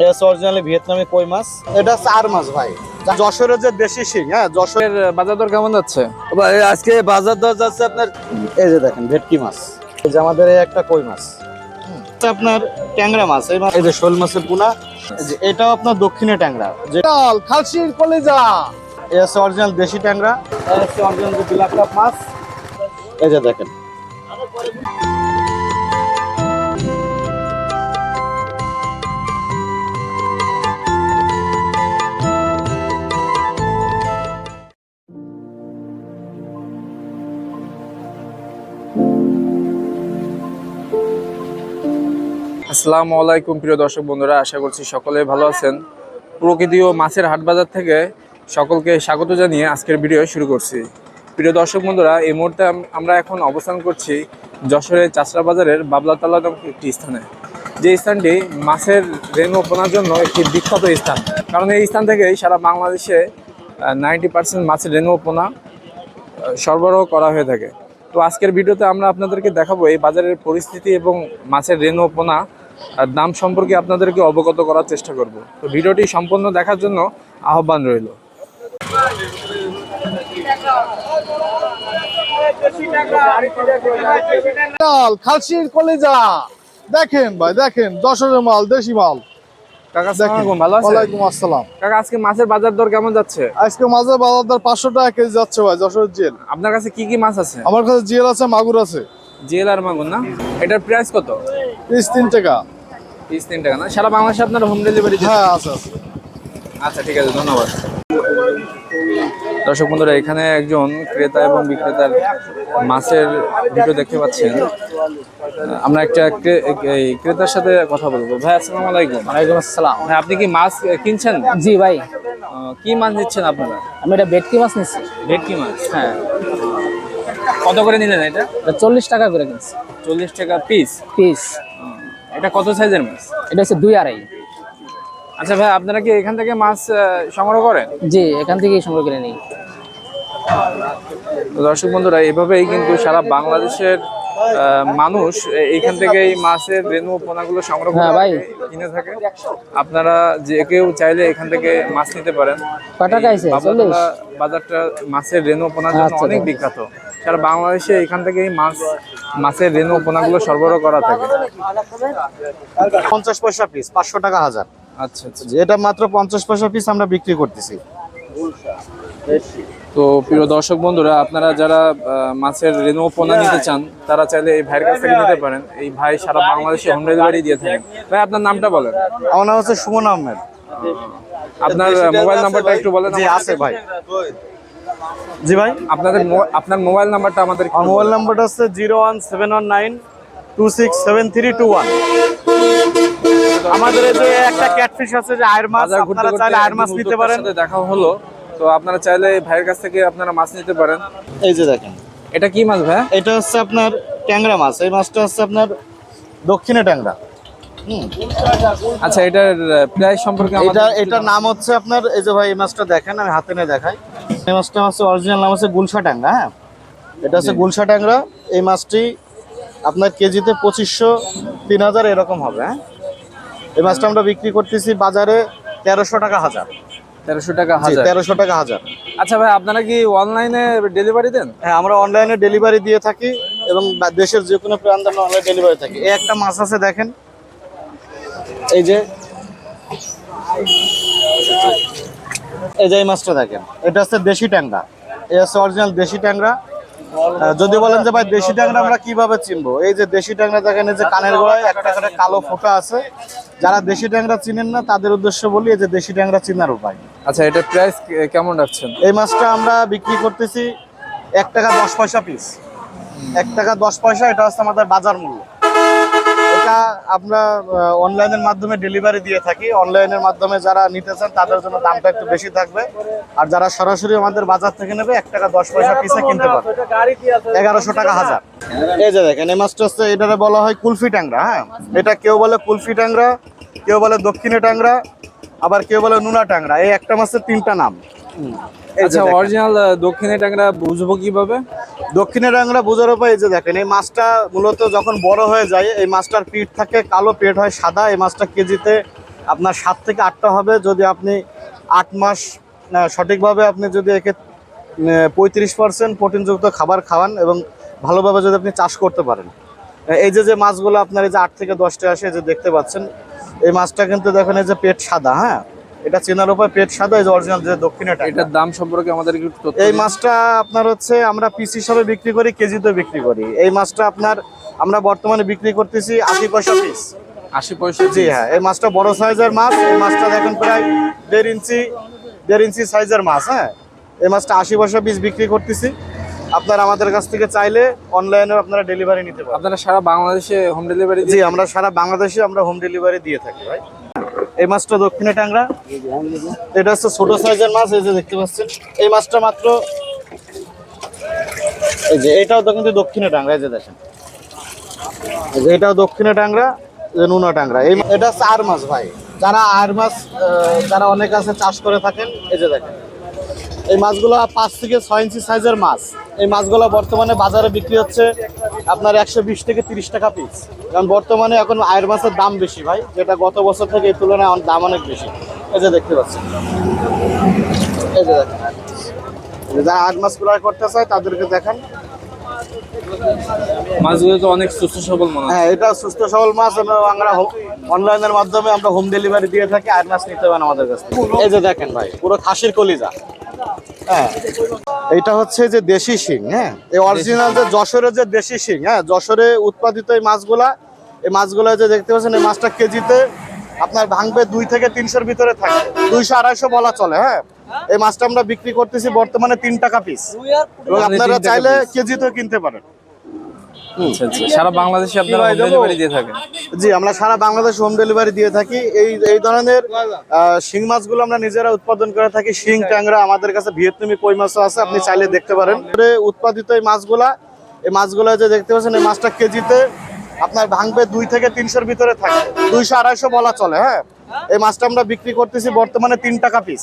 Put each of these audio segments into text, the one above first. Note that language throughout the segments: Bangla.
অরিজিনালি ভিয়েতনামি কই মাছ এটা চার মাছ ভাই। যশোরের যে দেশি শিং হ্যাঁ যশোরের বাজার দর কেমন যাচ্ছে? আজকে বাজার দর যাচ্ছে আপনার এই যে দেখেন ভেটকি মাছ। এই যে আমাদের একটা কই মাছ। আপনার ট্যাংরা মাছ এই মাছ এই যে শোল মাছের পোনা। যে এটাও আপনার দক্ষিণে ট্যাংরা। যে খালসির কলেজা। এই হচ্ছে অরিজিনাল দেশি ট্যাংরা। এই হচ্ছে অরিজিনাল যে বিলাক কাপ মাছ। এই যে দেখেন। আসসালামু আলাইকুম, প্রিয় দর্শক বন্ধুরা, আশা করছি সকলে ভালো আছেন। প্রকৃতি ও মাছের হাট বাজার থেকে সকলকে স্বাগত জানিয়ে আজকের ভিডিও শুরু করছি। প্রিয় দর্শক বন্ধুরা, এই মুহূর্তে আমরা এখন অবস্থান করছি যশোরের চাষরা বাজারের বাবলাতলা নামক একটি স্থানে। যে স্থানটি মাছের রেণু পোনার জন্য একটি বিখ্যাত স্থান। কারণ এই স্থান থেকেই সারা বাংলাদেশে নাইনটি পার্সেন্ট মাছের রেণু পোনা সরবরাহ করা হয়ে থাকে। তো আজকের ভিডিওতে আমরা আপনাদেরকে দেখাবো এই বাজারের পরিস্থিতি এবং মাছের রেণু পোনা আর দাম সম্পর্কে আপনাদেরকে অবগত করার চেষ্টা করব। তো ভিডিওটি সম্পূর্ণ দেখার জন্য আহ্বান রইল। খালসির কলেজা। দেখেন ভাই দেখেন দশরের মাল দেশি মাল। কাকা দেখেন আসসালামু আলাইকুম, ভালো আছেন? ওয়ালাইকুম আসসালাম। কাকা আজকে মাছের বাজার দর কেমন যাচ্ছে? আজকে মাছের বাজার দর পাঁচশো টাকা কেজি ভাই যশোরের জেল। আপনার কাছে কি কি মাছ আছে? আমার কাছে জিএল আছে মাগুর আছে। জিএল আর মাগুর না? এটার প্রাইস কত? পিস তিন টাকা। পিস তিন টাকা না? সারা বাংলাদেশে আপনার হোম ডেলিভারি হ্যাঁ আছে আছে। আচ্ছা ঠিক আছে ধন্যবাদ। দর্শক বন্ধুরা এখানে একজন ক্রেতা এবং বিক্রেতার মাছের ভিডিও দেখতে পাচ্ছেন। আমরা একটা এই ক্রেতার সাথে কথা বলব। ভাই আসসালামু আলাইকুম। ওয়ালাইকুম আসসালাম। ভাই আপনি কি মাছ কিনছেন? জি ভাই। কি মাছ নিচ্ছেন আপনারা? আমি এটা ভেটকি মাছ নিচ্ছি। ভেটকি মাছ হ্যাঁ। কত করে নিলেন এটা? এটা চল্লিশ টাকা করে কিনছি। চল্লিশ টাকা পিস পিস এটা কত সাইজের মাছ? এটা হচ্ছে দুই আড়াই। আচ্ছা ভাই আপনারা কি এখান থেকে মাছ সংগ্রহ করেন? জি এখান থেকেই সংগ্রহ করে নিই। দর্শক বন্ধুরা এভাবেই কিন্তু সারা বাংলাদেশের মানুষ এইখান থেকে এই মাছের রেণু পোনাগুলো সংগ্রহ করে হ্যাঁ। কিনে থাকে। আপনারা যে কেউ চাইলে এখান থেকে মাছ নিতে পারেন? বাজারটা মাছের রেণু পোনার জন্য আচ্ছা, অনেক আচ্ছা। বিখ্যাত। সারা বাংলাদেশে এখান থেকেই মাছ মাছের রেণু পোনাগুলো সরবরাহ করা থাকে। পঞ্চাশ পয়সা পিস পাঁচশো টাকা হাজার। আচ্ছা আচ্ছা। এটা মাত্র পঞ্চাশ পয়সা পিস আমরা বিক্রি করতেছি। তো প্রিয় দর্শক বন্ধুরা আপনারা যারা মাছের রেণু পোনা নিতে চান তারা চাইলে এই ভাইয়ের কাছ থেকে নিতে পারেন। এই ভাই সারা বাংলাদেশে হোম ডেলিভারি দিয়ে থাকেন ভাই আপনার নামটা বলেন। আমার নাম হচ্ছে সুমন আহমেদ। আপনার মোবাইল নাম্বারটা একটু বলেন আছে ভাই। জি ভাই। আপনাদের আপনার মোবাইল নাম্বারটা আমাদের আমার মোবাইল নাম্বারটা হচ্ছে zero one seven one nine two six seven three two one. আমাদের এই যে একটা ক্যাটফিশ আছে যে আয়ের মাছ আপনারা চাইলে আয়ের মাছ নিতে পারেন। সাথে দেখা হলো। তো আপনারা চাইলে ভাইয়ের কাছ থেকে আপনারা মাছ নিতে পারেন। এই যে দেখেন। এটা কি মাছ ভাই? এটা হচ্ছে আপনার ট্যাংরা মাছ। এই মাছটা হচ্ছে আপনার দক্ষিণে ট্যাংরা। আচ্ছা এটার প্রাইস সম্পর্কে এটা এটার নাম হচ্ছে আপনার এই যে ভাই এই মাছটা দেখেন আমি হাতে নিয়ে দেখাই। এই মাছটা হচ্ছে অরিজিনাল নাম হচ্ছে গুলশা ট্যাংরা হ্যাঁ? এটা হচ্ছে গুলশা ট্যাংরা এই মাছটি আপনার কেজিতে পঁচিশশো তিন হাজার এরকম হবে হ্যাঁ? এই মাছটা আমরা বিক্রি করতেছি বাজারে তেরোশো টাকা হাজার। তেরোশো টাকা হাজার। তেরোশো টাকা হাজার। আচ্ছা ভাই আপনারা কি অনলাইনে ডেলিভারি দেন? হ্যাঁ আমরা অনলাইনে ডেলিভারি দিয়ে থাকি এবং দেশের যে কোনো প্রান্তে আমরা অনলাইন ডেলিভারি থাকি। এই একটা মাছ আছে দেখেন। এই যে এই যে এই মাছটা দেখেন এটা হচ্ছে দেশি ট্যাংরা। এই হচ্ছে অরিজিনাল দেশি ট্যাংরা। যদি বলেন যে ভাই দেশি ট্যাংরা আমরা কীভাবে চিনবো? এই যে দেশি ট্যাংরা দেখেন এই যে কানের গোড়ায় একটা করে কালো ফোঁটা আছে। যারা দেশি ট্যাংরা চিনেন না তাদের উদ্দেশ্য বলি এই যে দেশি ট্যাংরা চিনার উপায়। আচ্ছা এটা প্রাইস কেমন রাখছেন? এই মাছটা আমরা বিক্রি করতেছি এক টাকা দশ পয়সা পিস এক টাকা দশ পয়সা এটা হচ্ছে আমাদের বাজার মূল্য। এটা আমরা অনলাইনের মাধ্যমে ডেলিভারি দিয়ে থাকি। অনলাইনের মাধ্যমে যারা নিতে চান তাদের জন্য দামটা একটু বেশি থাকবে। আর যারা সরাসরি আমাদের বাজার থেকে নেবে এক টাকা দশ পয়সা পিসে কিনতে পারবে। এগারোশো টাকা হাজার। এই যে দেখেন এই মাছটা হচ্ছে এটারে বলা হয় কুলফি ট্যাংরা হ্যাঁ? এটা কেউ বলে কুলফি ট্যাংরা কেউ বলে দক্ষিণে ট্যাংরা আবার কেউ বলে নুনা ট্যাংরা। এই একটা মাছের তিনটা নাম। আচ্ছা অরিজিনাল দক্ষিণে ট্যাংরা বুঝব কীভাবে? দক্ষিণে রাংরা বোঝার উপায় এই যে দেখেন এই মাছটা মূলত যখন বড় হয়ে যায় এই মাছটার পিঠ থাকে কালো পেট হয় সাদা এই মাছটা কেজিতে আপনার সাত থেকে আটটা হবে। যদি আপনি আট মাস সঠিকভাবে আপনি যদি একে পঁয়ত্রিশ পার্সেন্ট প্রোটিনযুক্ত খাবার খাওয়ান এবং ভালোভাবে যদি আপনি চাষ করতে পারেন। এই যে যে মাছগুলো আপনার এই যে আট থেকে দশটা আসে যে দেখতে পাচ্ছেন এই মাছটা কিন্তু দেখেন এই যে পেট সাদা হ্যাঁ? এটা চেনার উপায় পেট সাদা এই যে অরিজিনাল যে দক্ষিণেটা এটার দাম সম্পর্কে আমাদের একটু এই মাছটা আপনার হচ্ছে আমরা পিস হিসাবে বিক্রি করি কেজিতে বিক্রি করি। এই মাছটা আপনার আমরা বর্তমানে বিক্রি করতেছি আশি পয়সা পিস আশি পয়সা জি হ্যাঁ এই মাছটা বড় সাইজের মাছ এই মাছটা দেখেন প্রায় দেড় ইঞ্চি দেড় ইঞ্চি সাইজের মাছ হ্যাঁ? এই মাছটা আশি পয়সা পিস বিক্রি করতেছি। আপনারা আমাদের কাছ থেকে চাইলে অনলাইনে আপনারা ডেলিভারি নিতে পারেন আপনারা সারা বাংলাদেশে হোম ডেলিভারি জি আমরা সারা বাংলাদেশে আমরা হোম ডেলিভারি দিয়ে থাকি ভাই। এই মাছটা দক্ষিণে টাংরা এটা হচ্ছে ছোট সাইজের মাছ, এই যে দেখতে পাচ্ছেন। এই মাছটা মাত্র এই যে এটাও তো কিন্তু দক্ষিণে টাংরা এই যে দেখেন। এটাও দক্ষিণে টাংরা যে নুনা টাংরা এই এটা হচ্ছে আর মাছ ভাই। যারা আর মাছ যারা অনেক আছে, চাষ করে থাকেন, এই যে দেখেন। এই মাছগুলো পাঁচ থেকে ছয় ইঞ্চি সাইজের মাছ। এই মাছগুলো বর্তমানে বাজারে বিক্রি হচ্ছে আপনার একশো বিশ থেকে তিরিশ টাকা পিস কারণ বর্তমানে এখন আয়ের মাছের দাম বেশি ভাই যেটা গত বছর থেকে এই তুলনায় দাম অনেক বেশি। এই যে দেখতে পাচ্ছেন। এই যে দেখেন। যারা আট মাছ ক্রয় করতে চায় তাদেরকে দেখান। মাছগুলো তো অনেক সুস্থ সবল মনে হয় এটা সুস্থ সবল মাছ। আমরা অনলাইনের মাধ্যমে আমরা হোম ডেলিভারি দিয়ে থাকি আট মাছ নিতে পারেন আমাদের কাছে এই যে দেখেন ভাই পুরো খাসির কলিজা। হ্যাঁ। এটা হচ্ছে যে দেশি শিং হ্যাঁ? এই অরিজিনাল যে যশোরের যে দেশি শিং হ্যাঁ? যশোরে উৎপাদিত এই মাছগুলা এই মাছগুলা যে দেখতে পাচ্ছেন এই মাছটা কেজিতে আপনার ভাঙবে দুই থেকে তিনশোর ভিতরে থাকে। দুইশো আড়াইশো বলা চলে হ্যাঁ? এই মাছটা আমরা বিক্রি করতেছি বর্তমানে তিন টাকা পিস এবং মানে আপনারা চাইলে। কেজিতেও কিনতে পারেন। আচ্ছা আচ্ছা। সারা বাংলাদেশে আপনারা হোম ডেলিভারি দিয়ে থাকেন? জি আমরা সারা বাংলাদেশ হোম ডেলিভারি দিয়ে থাকি। এই এই ধরনের শিং মাছগুলো আমরা নিজেরা উৎপাদন করে থাকি। শিং ট্যাংরা আমাদের কাছে ভিয়েতনামি কই মাছও আছে আপনি চাইলে দেখতে পারেন। উৎপাদিত এই মাছগুলা এই মাছগুলো যে দেখতে পাচ্ছেন এই মাছটা কেজিতে আপনার ভাঙবে দুই থেকে তিনশোর ভিতরে থাকে। দুইশো আড়াইশো বলা চলে হ্যাঁ? এই মাছটা আমরা বিক্রি করতেছি বর্তমানে তিন টাকা পিস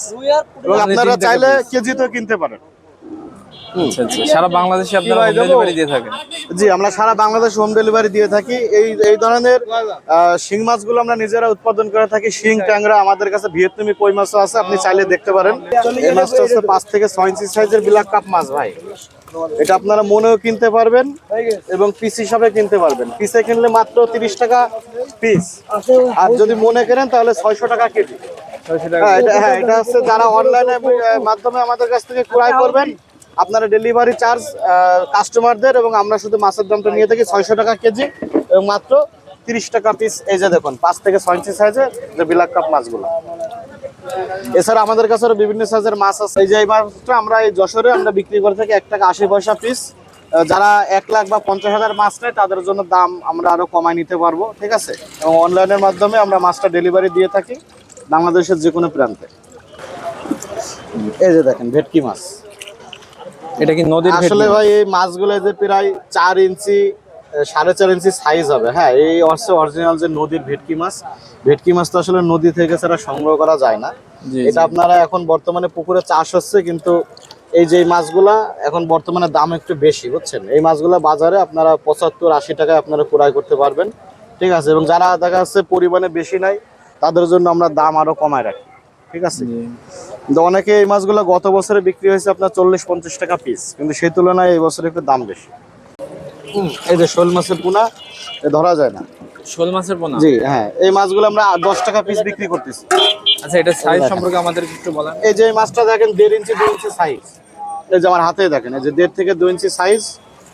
এবং আপনারা চাইলে। কেজিতেও কিনতে পারেন। সারা বাংলাদেশে আপনারা হোম ডেলিভারি দিয়ে থাকেন? জি আমরা সারা বাংলাদেশ হোম ডেলিভারি দিয়ে থাকি। এই এই ধরনের শিং মাছগুলো আমরা নিজেরা উৎপাদন করে থাকি। শিং ট্যাংরা আমাদের কাছে ভিয়েতনামি কই মাছও আছে আপনি চাইলে দেখতে পারেন। এই মাছটা হচ্ছে পাঁচ থেকে ছয় ইঞ্চি সাইজের বিলাক কাপ মাছ ভাই। এটা আপনারা মনেও কিনতে পারবেন এবং পিস হিসাবে কিনতে পারবেন। পিসে কিনলে মাত্র তিরিশ টাকা পিস আর যদি মনে কেনেন তাহলে ছয়শো টাকা কেজি। হ্যাঁ এটা হ্যাঁ এটা হচ্ছে যারা অনলাইনে মাধ্যমে আমাদের কাছ থেকে ক্রয় করবেন আপনারা ডেলিভারি চার্জ কাস্টমারদের এবং আমরা শুধু মাছের দামটা নিয়ে থাকি ছয়শো টাকা কেজি এবং মাত্র তিরিশ টাকা পিস এই যে দেখুন, পাঁচ থেকে ছয় ইঞ্চি সাইজের যে বিলাক কাপ মাছগুলো। এছাড়া আমাদের কাছে বিভিন্ন সাইজের মাছ আছে। এই যে এই মাছটা আমরা এই যশোরে আমরা বিক্রি করে থাকি এক টাকা আশি পয়সা পিস যারা এক লাখ বা পঞ্চাশ হাজার মাছ নেয়, তাদের জন্য দাম আমরা আরও কমায় নিতে পারব, ঠিক আছে? এবং অনলাইনের মাধ্যমে আমরা মাছটা ডেলিভারি দিয়ে থাকি বাংলাদেশের যে কোনো প্রান্তে। এই যে দেখেন, ভেটকি মাছ। এটা কি নদীর আসলে ভাই এই মাছগুলো যে প্রায় চার ইঞ্চি সাড়ে চার ইঞ্চি সাইজ হবে। হ্যাঁ এই হচ্ছে অরিজিনাল যে নদীর ভেটকি মাছ ভেটকি মাছ তো আসলে নদী থেকে ছাড়া সংগ্রহ করা যায় না। এটা আপনারা এখন বর্তমানে পুকুরে চাষ হচ্ছে কিন্তু এই যে মাছগুলা এখন বর্তমানে দাম একটু বেশি বুঝছেন? এই মাছগুলা বাজারে আপনারা পঁচাত্তর আশি টাকায় আপনারা ক্রয় করতে পারবেন। ঠিক আছে? এবং যারা দেখা যাচ্ছে পরিমাণে বেশি নাই তাদের জন্য আমরা দাম আরও কমায় রাখি। ঠিক আছে। কিন্তু অনেকে এই মাছগুলো গত বছরে বিক্রি হয়েছে আপনার চল্লিশ পঞ্চাশ টাকা পিস কিন্তু সেই তুলনায় এই বছর একটু দাম বেশি। এই যে শোল মাছের পোনা এ ধরা যায় না। শোল মাছের পোনা? জি হ্যাঁ এই মাছগুলো আমরা দশ টাকা পিস বিক্রি করতেছি। আচ্ছা এটা সাইজ সম্পর্কে আমাদের একটু বলেন। এই যে মাছটা দেখেন দেড় ইঞ্চি দু ইঞ্চি সাইজ এই যে আমার হাতে দেখেন এই যে দেড় থেকে দু ইঞ্চি সাইজ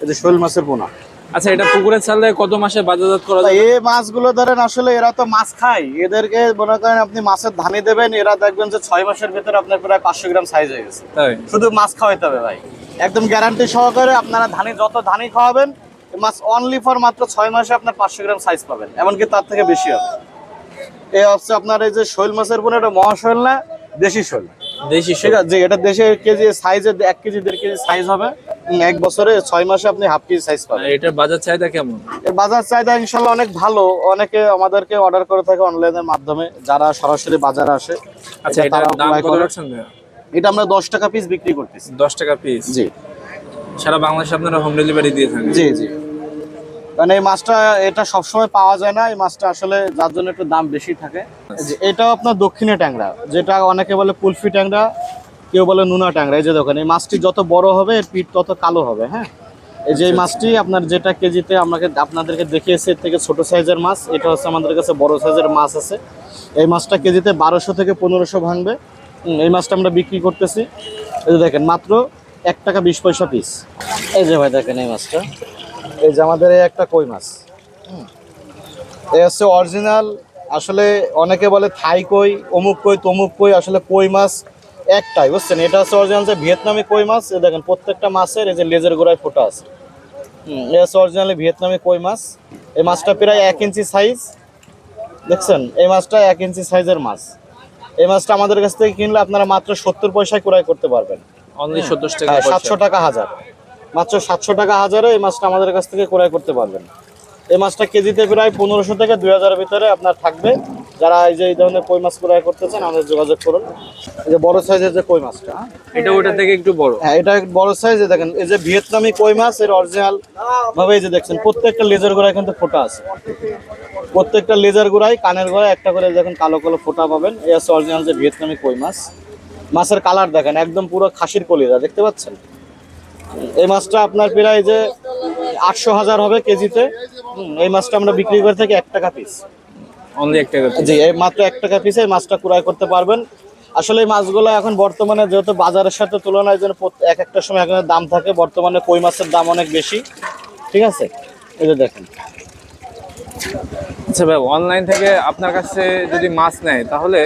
এই যে শোল মাছের পোনা। আচ্ছা এটা পুকুরের চালে কত মাসে বাজারজাত করা যায় এই মাছগুলো ধরেন আসলে এরা তো মাছ খায়। এদেরকে মনে করেন আপনি মাছের ধানি দেবেন এরা দেখবেন যে ছয় মাসের ভেতরে আপনার প্রায় পাঁচশো গ্রাম সাইজ হয়ে গেছে। শুধু মাছ খাওয়াইতে হবে ভাই। একদম গ্যারান্টি সহকারে আপনারা ধানি যত ধানি খাওয়াবেন মাছ অনলি ফর মাত্র ছয় মাসে আপনার পাঁচশো গ্রাম সাইজ পাবেন এমনকি তার থেকে বেশি হবে। এই হচ্ছে আপনার এই যে শৈল মাছের পোনা এটা মহাশৈল না দেশি শৈল। দেশি ঠিক শোল। আছে যে এটা দেশে কেজি সাইজে এক কেজি দেড় কেজি সাইজ হবে। এক বছরে ছয় মাসে আপনি হাফ কেজি সাইজ পাবেন। এটার বাজার চাহিদা কেমন? এর বাজার চাহিদা ইনশাল্লাহ অনেক ভালো। অনেকে আমাদেরকে অর্ডার করে থাকে অনলাইনের মাধ্যমে যারা সরাসরি বাজারে আসে। আচ্ছা এটা এটার দাম কত রাখছেন এটা আমরা দশ টাকা পিস বিক্রি করতেছি। দশ টাকা পিস জি। সারা বাংলাদেশে আপনারা হোম ডেলিভারি দিয়ে থাকেন। জি জি। কারণ এই মাছটা এটা সবসময় পাওয়া যায় না। এই মাছটা আসলে যার জন্য একটু দাম বেশি থাকে। যে এটাও আপনার দক্ষিণে ট্যাংরা যেটা অনেকে বলে কুলফি ট্যাংরা। কেউ বলে নুনা ট্যাংরা এই যে দেখেন এই মাছটি যত বড় হবে এর পিঠ তত কালো হবে হ্যাঁ? এই যে এই মাছটি আপনার যেটা কেজিতে আমাকে আপনাদেরকে দেখিয়েছে এর থেকে ছোট সাইজের মাছ এটা হচ্ছে আমাদের কাছে বড় সাইজের মাছ আছে। এই মাছটা কেজিতে বারোশো থেকে পনেরোশো ভাঙবে। এই মাছটা আমরা বিক্রি করতেছি। এই যে দেখেন মাত্র এক টাকা বিশ পয়সা পিস এই যে ভাই দেখেন এই মাছটা। এই যে আমাদের এই একটা কই মাছ। এই হচ্ছে অরিজিনাল আসলে অনেকে বলে থাই কই অমুক কই তমুক কই আসলে কই মাছ একটাই বুঝছেন? এটা হচ্ছে অরিজিনাল যে ভিয়েতনামি কই মাছ দেখেন প্রত্যেকটা মাছের এই যে লেজের গোড়ায় ফোটা আছে। হুম, এই হচ্ছে অরিজিনালি ভিয়েতনামি কই মাছ। এই মাছটা প্রায় এক ইঞ্চি সাইজ দেখছেন? এই মাছটা এক ইঞ্চি সাইজের মাছ। এই মাছটা আমাদের কাছ থেকে কিনলে আপনারা মাত্র সত্তর পয়সায় ক্রয় করতে পারবেন। অনলি সত্তর টাকা হ্যাঁ। সাতশো টাকা হাজার। মাত্র সাতশো টাকা হাজারে এই মাছটা আমাদের কাছ থেকে ক্রয় করতে পারবেন। এই মাছটা কেজিতে প্রায় পনেরোশো থেকে দুই হাজারের ভিতরে আপনার থাকবে। যারা এই যে এই ধরনের কই মাছ ক্রয় করতে চান আমাদের যোগাযোগ করুন। এই যে বড় সাইজের যে কই মাছটা হ্যাঁ? এটা ওটা থেকে একটু বড়। হ্যাঁ এটা বড় সাইজ দেখেন এই যে ভিয়েতনামি কই মাছ এর অরিজিনাল ভাবে এই যে দেখছেন প্রত্যেকটা লেজার গোড়ায় কিন্তু ফোটা আছে। প্রত্যেকটা লেজার গোড়ায় কানের গোড়ায় একটা করে দেখেন কালো কালো ফোটা পাবেন। এই হচ্ছে অরিজিনাল যে ভিয়েতনামি কই মাছ। মাছের কালার দেখেন একদম পুরো খাসির কলিজা দেখতে পাচ্ছেন? এই মাছটা আপনার প্রায় যে আটশো হাজার হবে কেজিতে। এই মাছটা আমরা বিক্রি করে থাকি এক টাকা পিস অনলি এক টাকা জি এই মাত্র এক টাকা পিসে এই মাছটা ক্রয় করতে পারবেন। আসলে এই মাছগুলো এখন বর্তমানে যেহেতু বাজারের সাথে তুলনায় যেন এক একটা সময় এখন দাম থাকে। বর্তমানে কই মাছের দাম অনেক বেশি। ঠিক আছে? এই যে দেখেন। আচ্ছা ভাই অনলাইন থেকে আপনার কাছে যদি মাছ নেয় তাহলে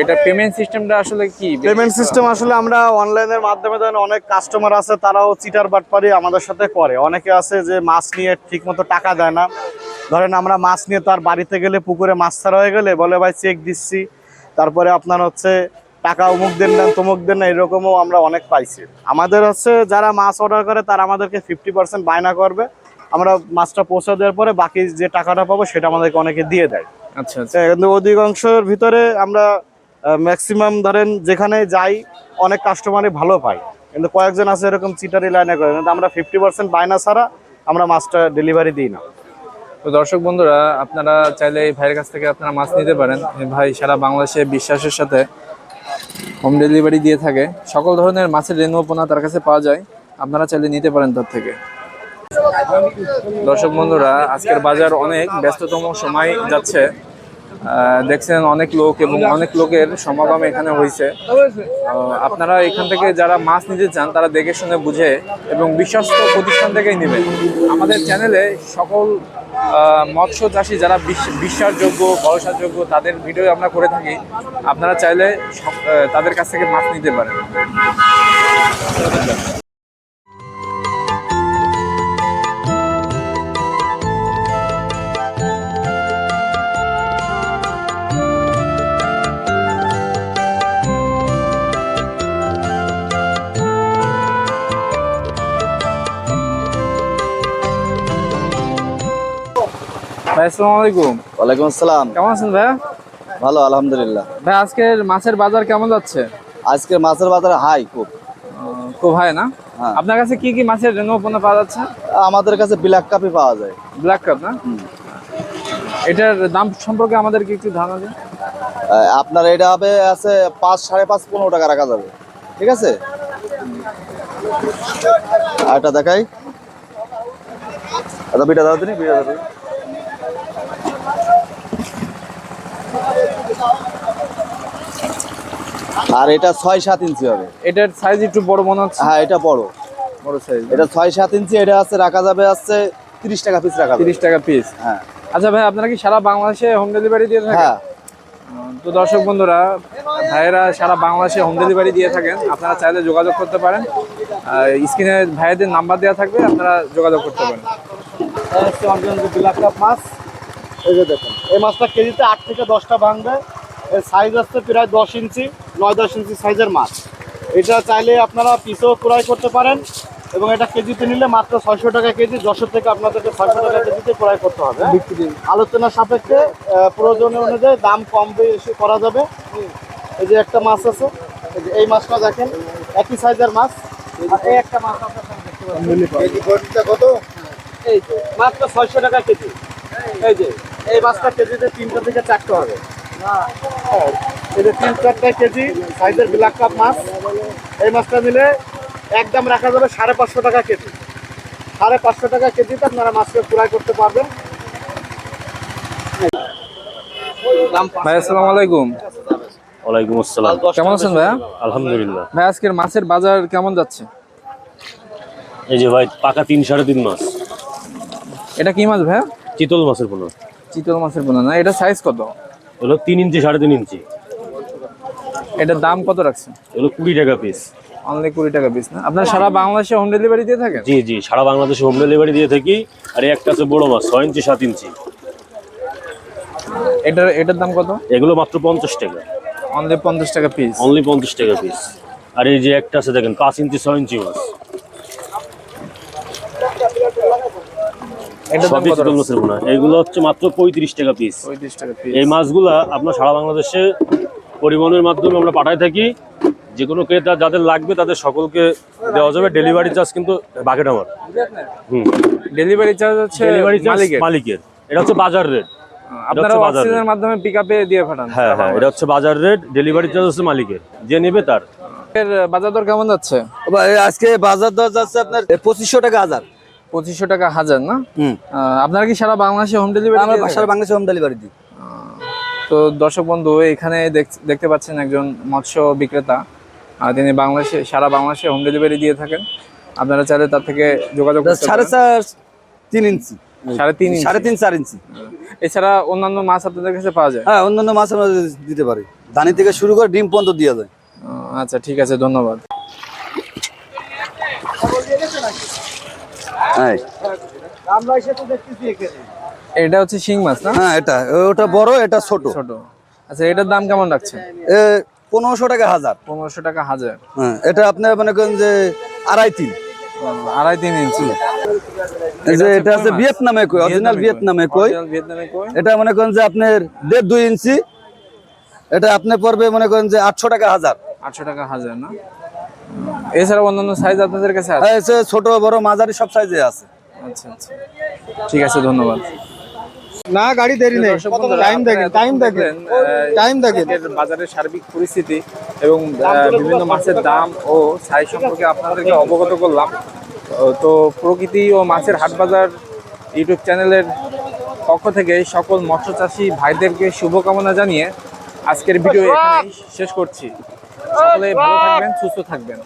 এটা পেমেন্ট সিস্টেমটা আসলে কি? পেমেন্ট সিস্টেম আসলে আমরা অনলাইনের মাধ্যমে ধরেন অনেক কাস্টমার আছে তারাও চিটার বাটপারি আমাদের সাথে করে। অনেকে আছে যে মাছ নিয়ে ঠিকমতো টাকা দেয় না। ধরেন আমরা মাছ নিয়ে তার বাড়িতে গেলে পুকুরে মাছ ছাড়া হয়ে গেলে বলে ভাই চেক দিচ্ছি। তারপরে আপনার হচ্ছে টাকা অমুক দেন না তমুক দেন না এরকমও আমরা অনেক পাইছি। আমাদের হচ্ছে যারা মাছ অর্ডার করে তারা আমাদেরকে ফিফটি পার্সেন্ট বায়না করবে। আমরা মাছটা পৌঁছে দেওয়ার পরে বাকি যে টাকাটা পাবো সেটা আমাদেরকে অনেকে দিয়ে দেয়। আচ্ছা আচ্ছা। কিন্তু অধিকাংশের ভিতরে আমরা ম্যাক্সিমাম ধরেন যেখানে যাই, অনেক কাস্টমারই ভালো পাই কিন্তু কয়েকজন আছে এরকম চিটারি লাইনে করে। কিন্তু আমরা ফিফটি পার্সেন্ট বায়না ছাড়া আমরা মাছটা ডেলিভারি দিই না। তো দর্শক বন্ধুরা, আপনারা চাইলে এই ভাইয়ের কাছ থেকে আপনারা মাছ নিতে পারেন। ভাই সারা বাংলাদেশে বিশ্বাসের সাথে হোম ডেলিভারি দিয়ে থাকে। সকল ধরনের মাছের রেণুপনা তার কাছে পাওয়া যায়। আপনারা চাইলে নিতে পারেন তার থেকে। দর্শক বন্ধুরা, আজকের বাজার অনেক ব্যস্ততম সময় যাচ্ছে। দেখছেন অনেক লোক এবং অনেক লোকের সমাগম এখানে হয়েছে। আপনারা এখান থেকে যারা মাছ নিতে চান, তারা দেখে শুনে বুঝে এবং বিশ্বস্ত প্রতিষ্ঠান থেকেই নেবেন। আমাদের চ্যানেলে সকল মৎস্য চাষী যারা বিশ- বিশ্বাসযোগ্য, ভরসাযোগ্য, তাদের ভিডিও আমরা করে থাকি। আপনারা চাইলে তাদের কাছ থেকে মাছ নিতে পারেন। ভাই আসসালামু আলাইকুম। ওয়ালাইকুম আসসালাম। কেমন আছেন ভালো আলহামদুলিল্লাহ। ভাই আজকের মাছের বাজার কেমন যাচ্ছে? আজকে মাছের বাজার হাই খুব। খুব ভাই না? হ্যাঁ। আপনার কাছে কি কি মাছের রেণুপনা পাওয়া যাচ্ছে? আমাদের কাছে ব্ল্যাক কাপি পাওয়া যায়। ব্ল্যাক কাপ না? এটার দাম সম্পর্কে আমাদেরকে একটু ধারণা দিন। আপনার এটা হবে আছে পাঁচ সাড়ে পাঁচ পনেরো টাকা রাখা যাবে। ঠিক আছে? আর এটা দেখাই। এটা বিটা দাও তুমি বিটা দাও আর এটা ছয় সাত ইঞ্চি হবে। এটার সাইজ একটু বড় মনে হচ্ছে। হ্যাঁ এটা বড়। বড় সাইজ এটা ছয় সাত ইঞ্চি এটা আছে রাখা যাবে আছে তিরিশ টাকা পিস রাখা তিরিশ টাকা পিস হ্যাঁ। আচ্ছা ভাই আপনারা কি সারা বাংলাদেশে হোম ডেলিভারি দিয়ে থাকেন? হ্যাঁ। তো দর্শক বন্ধুরা ভাইয়েরা সারা বাংলাদেশে হোম ডেলিভারি দিয়ে থাকেন। আপনারা চাইলে যোগাযোগ করতে পারেন। স্ক্রিনে ভাইয়েদের নাম্বার দেওয়া থাকবে আপনারা যোগাযোগ করতে পারেন। ব্ল্যাক কাপ মাছ। এই যে দেখুন এই মাছটা কেজিতে আট থেকে দশটা ভাঙবে। এর সাইজ আসছে প্রায় দশ ইঞ্চি নয় দশ ইঞ্চি সাইজের মাছ। এটা চাইলে আপনারা পিসেও ক্রয় করতে পারেন এবং এটা কেজিতে নিলে মাত্র ছয়শো টাকা কেজি যশোর থেকে আপনাদেরকে ছয়শো টাকা কেজিতে ক্রয় করতে হবে আলোচনার সাপেক্ষে আহ, প্রয়োজনীয় অনুযায়ী দাম কম বেশি করা যাবে। এই যে একটা মাছ আছে এই মাছটা দেখেন একই সাইজের মাছ। এই একটা মাছ আপনার সামনে দেখতে পাচ্ছেন। এই যে মাত্র ছয়শো টাকা কেজি। এই যে এই মাছটা কেজিতে তিনটা থেকে চারটে হবে। এই যে তিন চারটা কেজি সাইজের ব্ল্যাক কাপ মাছ। এই মাছটা নিলে একদম রাখা যাবে সাড়ে পাঁচশো টাকা কেজি। সাড়ে পাঁচশো টাকা কেজিতে আপনারা মাছকে ফ্রাই করতে পারবেন। ভাই আসসালামু আলাইকুম। ওয়ালাইকুম আসসালাম। কেমন আছেন ভাইয়া? আলহামদুলিল্লাহ। ভাই আজকের মাছের বাজার কেমন যাচ্ছে? এই যে ভাই পাকা তিন সাড়ে তিন মাস এটা কি মাছ ভাইয়া? চিতল মাছের পোনা। চিতল মাছের পোনা না? এটা সাইজ কত? হলো তিন ইঞ্চি সাড়ে তিন ইঞ্চি। এটার দাম কত রাখছেন? এগুলো কুড়ি টাকা পিস অনলি কুড়ি টাকা পিস না? আপনার সারা বাংলাদেশে হোম ডেলিভারি দিয়ে থাকেন? জি জি সারা বাংলাদেশে হোম ডেলিভারি দিয়ে থাকি আর একটা আছে বড় মাছ ছয় ইঞ্চি সাত ইঞ্চি। এটার এটার দাম কত? এগুলো মাত্র পঞ্চাশ টাকা। অনলি পঞ্চাশ টাকা পিস অনলি পঞ্চাশ টাকা পিস আর এই যে একটা আছে দেখেন পাঁচ ইঞ্চি ছয় ইঞ্চি মাছ এটার দাম সবই চিতল মাছের পোনা এগুলো হচ্ছে মাত্র পঁয়ত্রিশ টাকা পিস পঁয়ত্রিশ টাকা পিস এই মাছগুলা আপনার সারা বাংলাদেশে পরিবহনের মাধ্যমে আমরা পাঠাই থাকি। যে কোনো ক্রেতা যাদের লাগবে তাদের সকলকে দেওয়া যাবে। ডেলিভারি চার্জ কিন্তু বাকেট আমার হুম। ডেলিভারি চার্জ হচ্ছে ডেলিভারি চার্জ মালিকের। এটা হচ্ছে বাজার রেট আপনারা হচ্ছে অক্সিজেনের মাধ্যমে পিক আপে দিয়ে পাঠান। হ্যাঁ হ্যাঁ এটা হচ্ছে বাজার রেট ডেলিভারি চার্জ হচ্ছে মালিকের। যে নেবে তার। এর বাজার দর কেমন যাচ্ছে? আজকে বাজার দর যাচ্ছে আপনার পঁচিশশো টাকা হাজার। পঁচিশশো টাকা হাজার না? আপনারা কি সারা বাংলাদেশে হোম ডেলিভারি আমরা বাসার বাংলাদেশে হোম ডেলিভারি দিই। তো দর্শক বন্ধু এখানে দেখ- দেখতে পাচ্ছেন একজন মৎস্য বিক্রেতা তিনি বাংলাদেশে সারা বাংলাদেশে হোম ডেলিভারি দিয়ে থাকেন। আপনারা চাইলে তার থেকে যোগাযোগ সাড়ে চার তিন ইঞ্চি। সাড়ে তিন সাড়ে তিন চার ইঞ্চি। এছাড়া অন্যান্য মাছ আপনাদের কাছে পাওয়া যায়? হ্যাঁ অন্যান্য মাছ আমরা দিতে পারি। ধানি থেকে শুরু করে ডিম পর্যন্ত দেওয়া যায়। আচ্ছা ঠিক আছে ধন্যবাদ। হ্যাঁ এটা হচ্ছে শিং মাছ না? হ্যাঁ এটা। ওটা বড় এটা ছোট। ছোট। আচ্ছা এটার দাম কেমন রাখছেন? পনেরোশো টাকা হাজার। পনেরোশো টাকা হাজার। হ্যাঁ এটা আপনার মনে করেন যে আড়াই তিন। আড়াই তিন ইঞ্চি। এই যে এটা আছে ভিয়েতনামে কই অরিজিনাল ভিয়েতনামে কই। ভিয়েতনামে কই। এটা মনে করেন যে আপনার দেড় দুই ইঞ্চি। এটা আপনি পড়বে মনে করেন যে আটশো টাকা হাজার। আটশো টাকা হাজার না? এছাড়া অন্যান্য সাইজ আপনাদের কাছে আছে? হ্যাঁ ছোট বড় মাঝারি সব সাইজে আছে। আচ্ছা আচ্ছা। ঠিক আছে ধন্যবাদ। না গাড়ি দেরি নেই। টাইম দেখেন টাইম দেখেন। টাইম দেখেন। বাজারের সার্বিক পরিস্থিতি এবং বিভিন্ন মাছের দাম ও সাইজ সম্পর্কে আপনাদেরকে অবগত করলাম। তো- তো প্রকৃতি ও মাছের হাট বাজার ইউটিউব চ্যানেলের পক্ষ থেকে সকল মৎস্য চাষী ভাইদেরকে শুভকামনা জানিয়ে আজকের ভিডিও এখানেই শেষ করছি। সকলে ভালো থাকবেন সুস্থ থাকবেন।